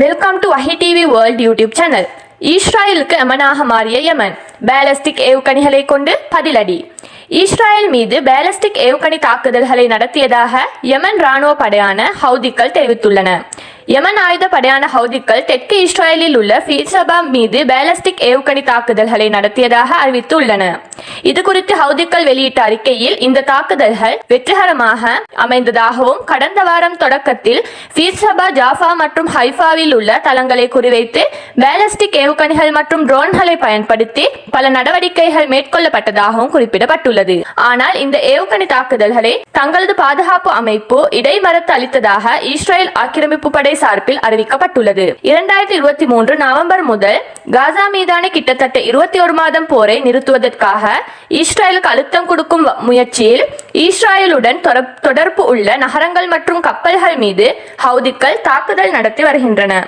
Welcome to Vahi TV world YouTube channel இஸ்ராயலுக்கு எமனாக மாறிய Yemen. Ballistic ஏவுகணிகளை கொண்டு பதிலடி. இஸ்ராயல் மீது பேலஸ்டிக் ஏவுகணை தாக்குதல்களை நடத்தியதாக யமன் ராணுவ படையான ஹவுதிக்கள் தெரிவித்துள்ளன. யமன் ஆயுத படையான ஹவுதிக்கள் தெற்கு இஸ்ரேலில் உள்ள ஃபீசபா மீது பேலஸ்டிக் ஏவுகணை தாக்குதல்களை நடத்தியதாக அறிவித்துள்ளன. இது குறித்து ஹவுதிக்கள் வெளியிட்ட அறிக்கையில் இந்த தாக்குதல்கள் வெற்றிகரமாக அமைந்ததாகவும் கடந்த வாரம் தொடக்கத்தில் ஃபீசபா ஜாஃபா மற்றும் ஹைஃபாவில் உள்ள தளங்களை குறிவைத்து பேலஸ்டிக் ஏவுகணைகள் மற்றும் ட்ரோன்களை பயன்படுத்தி பல நடவடிக்கைகள் மேற்கொள்ளப்பட்டதாகவும் குறிப்பிடப்பட்டுள்ளது. ஆனால் இந்த ஏவுகணை தாக்குதல்களை தங்களது பாதுகாப்பு அமைப்பு இடைமறத்து அளித்ததாக இஸ்ரேல் ஆக்கிரமிப்பு படை சார்பில் அறிவிக்கப்பட்டுள்ளது. இரண்டாயிரத்தி இருபத்தி மூன்று நவம்பர் முதல் காசா மீதான கிட்டத்தட்ட இருபத்தி ஒரு மாதம் போரை நிறுத்துவதற்காக இஸ்ரேலுக்கு அழுத்தம் கொடுக்கும் முயற்சியில் இஸ்ரேலுடன் தொடர்- தொடர்பு உள்ள நகரங்கள் மற்றும் கப்பல்கள் மீது ஹவுதிக்கள் தாக்குதல் நடத்தி வருகின்றன.